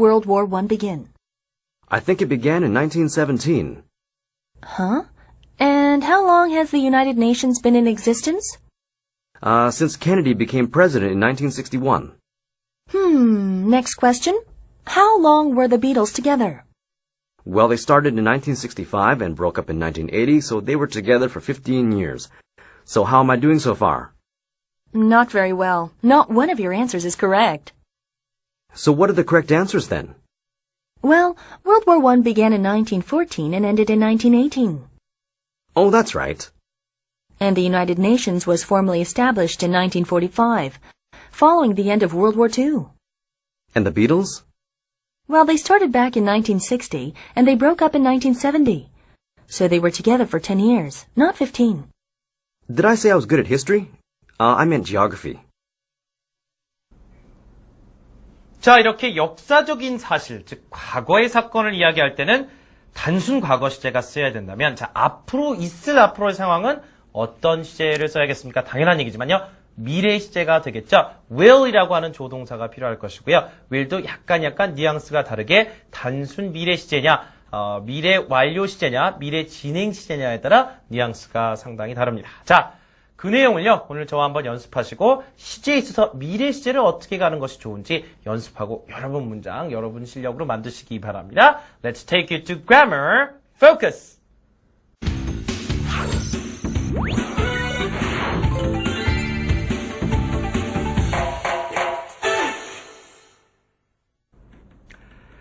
World War I begin? I think it began in 1917. Huh? And how long has the United Nations been in existence? Uh, since Kennedy became president in 1961. Hmm, next question. How long were the Beatles together? Well, they started in 1965 and broke up in 1980, so they were together for 15 years. So how am I doing so far? Not very well. Not one of your answers is correct. So what are the correct answers then? Well, World War I began in 1914 and ended in 1918. Oh, that's right. And the United Nations was formally established in 1945, following the end of World War II. And the Beatles? Well, they started back in 1960, and they broke up in 1970. So they were together for 10 years, not 15. Did I say I was good at history? Uh, I meant geography. 자, 이렇게 역사적인 사실, 즉 과거의 사건을 이야기할 때는 단순 과거 시제가 쓰여야 된다면 자, 앞으로 있을 앞으로의 상황은 어떤 시제를 써야겠습니까? 당연한 얘기지만요. 미래 시제가 되겠죠. will이라고 하는 조동사가 필요할 것이고요. will도 약간 약간 뉘앙스가 다르게 단순 미래 시제냐, 어, 미래 완료 시제냐, 미래 진행 시제냐에 따라 뉘앙스가 상당히 다릅니다. 자, 그 내용을요, 오늘 저와 한번 연습하시고, 시제에 있어서 미래 시제를 어떻게 가는 것이 좋은지 연습하고 여러분 문장, 여러분 실력으로 만드시기 바랍니다. Let's take you to grammar. Focus!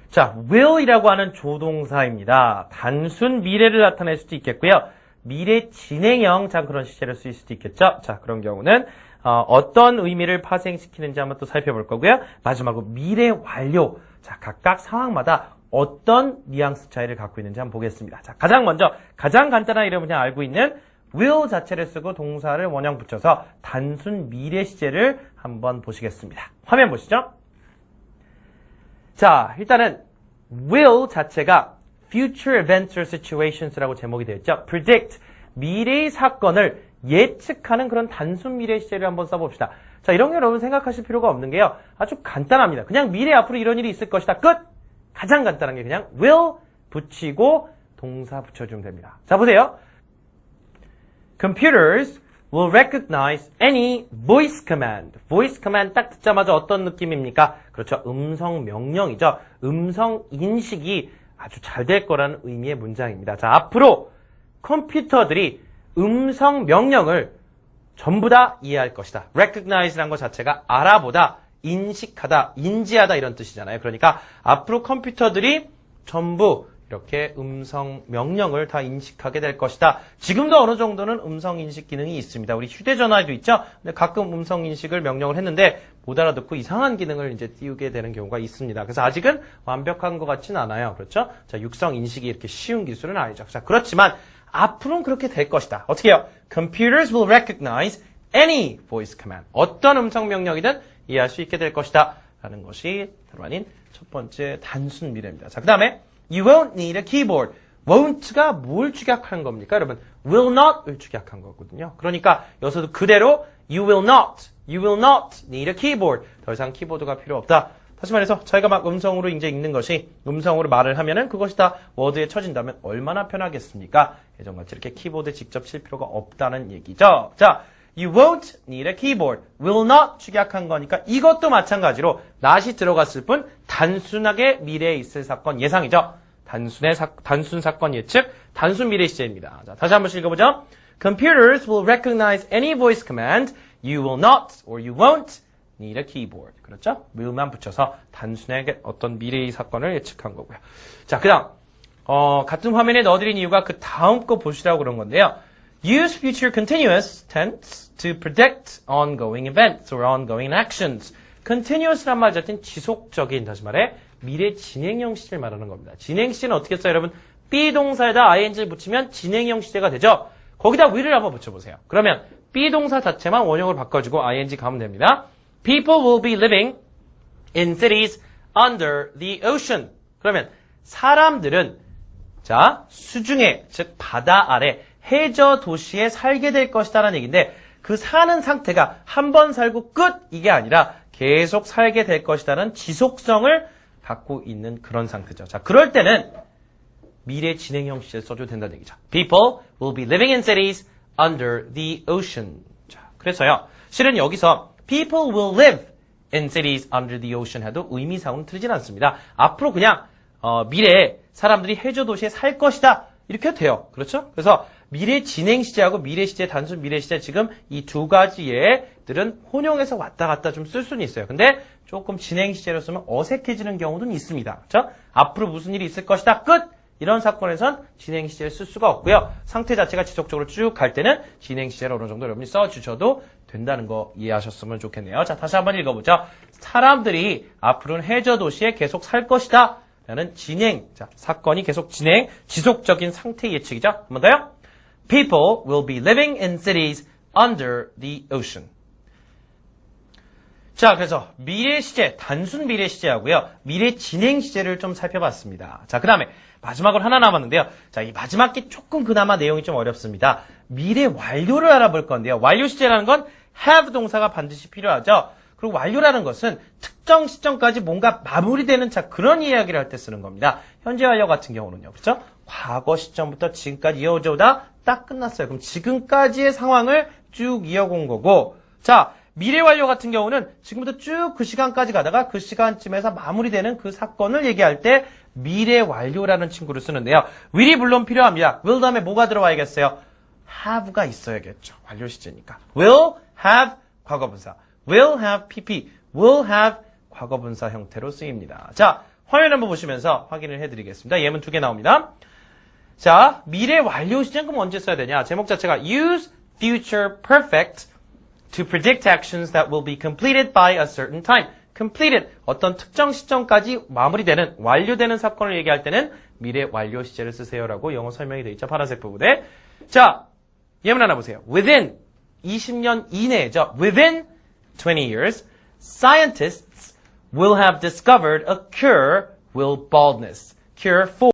자, will이라고 하는 조동사입니다. 단순 미래를 나타낼 수도 있겠고요. 미래 진행형 자 그런 시제를 쓰일 수도 있겠죠. 자 그런 경우는 어, 떤 의미를 파생시키는지 한번 또 살펴볼 거고요. 마지막으로 미래 완료 자 각각 상황마다 어떤 뉘앙스 차이를 갖고 있는지 한번 보겠습니다. 자 가장 먼저 가장 간단한 이름을 그냥 알고 있는 will 자체를 쓰고 동사를 원형 붙여서 단순 미래 시제를 한번 보시겠습니다. 화면 보시죠. 자 일단은 will 자체가 future events or situations라고 제목이 되어 있죠. predict 미래의 사건을 예측하는 그런 단순 미래 시제를 한번 써봅시다. 자, 이런 게 여러분 생각하실 필요가 없는 게요. 아주 간단합니다. 그냥 미래 앞으로 이런 일이 있을 것이다. 끝! 가장 간단한 게 그냥 will 붙이고 동사 붙여주면 됩니다. 자, 보세요. Computers will recognize any voice command. voice command 딱 듣자마자 어떤 느낌입니까? 그렇죠. 음성 명령이죠. 음성 인식이 아주 잘 될 거라는 의미의 문장입니다. 자, 앞으로 컴퓨터들이 음성 명령을 전부 다 이해할 것이다. recognize라는 것 자체가 알아보다, 인식하다, 인지하다 이런 뜻이잖아요. 그러니까 앞으로 컴퓨터들이 전부 이렇게 음성 명령을 다 인식하게 될 것이다. 지금도 어느 정도는 음성 인식 기능이 있습니다. 우리 휴대전화에도 있죠. 근데 가끔 음성 인식을 명령을 했는데 못 알아듣고 이상한 기능을 이제 띄우게 되는 경우가 있습니다. 그래서 아직은 완벽한 것 같지는 않아요. 그렇죠? 자, 육성 인식이 이렇게 쉬운 기술은 아니죠. 자, 그렇지만 앞으로는 그렇게 될 것이다. 어떻게 해요? Computers will recognize any voice command. 어떤 음성 명령이든 이해할 수 있게 될 것이다. 라는 것이 다름 아닌 첫 번째 단순 미래입니다. 자, 그 다음에 You won't need a keyboard. won't가 뭘 축약한 겁니까? 여러분, will not을 축약한 거거든요. 그러니까 여기서도 그대로 you will not, you will not need a keyboard. 더 이상 키보드가 필요 없다. 다시 말해서 저희가 막 음성으로 이제 읽는 것이 음성으로 말을 하면은 그것이 다 워드에 쳐진다면 얼마나 편하겠습니까? 예전같이 이렇게 키보드 직접 칠 필요가 없다는 얘기죠. 자, You won't need a keyboard. will not 축약한 거니까 이것도 마찬가지로 not이 들어갔을 뿐 단순하게 미래에 있을 사건 예상이죠. 단순의 사, 단순 사건 예측, 단순 미래 시제입니다. 자, 다시 한번 읽어보죠. Computers will recognize any voice command. You will not or you won't need a keyboard. 그렇죠? will만 붙여서 단순하게 어떤 미래의 사건을 예측한 거고요. 자, 그 다음. 어, 같은 화면에 넣어드린 이유가 그 다음 거 보시라고 그런 건데요. Use future continuous tense to predict ongoing events or ongoing actions. continuous란 말 자체는 지속적인, 다시 말해, 미래 진행형 시제를 말하는 겁니다. 진행 시제는 어떻게 써요, 여러분? 비동사에다 ing를 붙이면 진행형 시제가 되죠? 거기다 will을 한번 붙여보세요. 그러면 비동사 자체만 원형을 바꿔주고 ing 가면 됩니다. People will be living in cities under the ocean. 그러면 사람들은 자 수중에 즉 바다 아래 해저 도시에 살게 될 것이다라는 얘기인데 그 사는 상태가 한 번 살고 끝 이게 아니라 계속 살게 될 것이다는 지속성을 갖고 있는 그런 상태죠. 자, 그럴 때는 미래 진행형 시제 써줘도 된다는 얘기죠. People will be living in cities under the ocean. 자, 그래서요. 실은 여기서 people will live in cities under the ocean 해도 의미상으로는 틀리진 않습니다. 앞으로 그냥 어, 미래에 사람들이 해저 도시에 살 것이다. 이렇게 해도 돼요. 그렇죠? 그래서 미래 진행 시제하고 미래 시제, 단순 미래 시제 지금 이 두 가지의 들은 혼용해서 왔다 갔다 좀 쓸 수는 있어요. 근데 조금 진행 시제로 쓰면 어색해지는 경우도 있습니다. 그렇죠? 앞으로 무슨 일이 있을 것이다. 끝! 이런 사건에선 진행 시제를 쓸 수가 없고요. 상태 자체가 지속적으로 쭉 갈 때는 진행 시제를 어느 정도 여러분이 써주셔도 된다는 거 이해하셨으면 좋겠네요. 자, 다시 한번 읽어보죠. 사람들이 앞으로는 해저 도시에 계속 살 것이다. 라는 진행, 자, 사건이 계속 진행, 지속적인 상태 예측이죠. 한 번 더요. People will be living in cities under the ocean. 자, 그래서 미래 시제, 단순 미래 시제하고요. 미래 진행 시제를 좀 살펴봤습니다. 자, 그 다음에 마지막으로 하나 남았는데요. 자, 이 마지막 게 조금 그나마 내용이 좀 어렵습니다. 미래 완료를 알아볼 건데요. 완료 시제라는 건 have 동사가 반드시 필요하죠. 그리고 완료라는 것은 특정 시점까지 뭔가 마무리되는 자 그런 이야기를 할 때 쓰는 겁니다. 현재 완료 같은 경우는요. 그렇죠? 과거 시점부터 지금까지 이어져 오다 딱 끝났어요. 그럼 지금까지의 상황을 쭉 이어온 거고 자, 미래 완료 같은 경우는 지금부터 쭉 그 시간까지 가다가 그 시간쯤에서 마무리되는 그 사건을 얘기할 때 미래 완료라는 친구를 쓰는데요. will이 물론 필요합니다. will 다음에 뭐가 들어와야겠어요? have가 있어야겠죠. 완료 시제니까. will have 과거분사. will have pp. will have 과거분사 형태로 쓰입니다. 자, 화면 한번 보시면서 확인을 해드리겠습니다. 예문 두 개 나옵니다. 자, 미래 완료 시제는 그럼 언제 써야 되냐? 제목 자체가 use future perfect to predict actions that will be completed by a certain time. completed 어떤 특정 시점까지 마무리되는 완료되는 사건을 얘기할 때는 미래 완료 시제를 쓰세요라고 영어 설명이 되어 있죠. 파란색 부분에. 자, 예문 하나 보세요. within 20년 이내죠. within 20 years scientists will have discovered a cure will baldness. cure for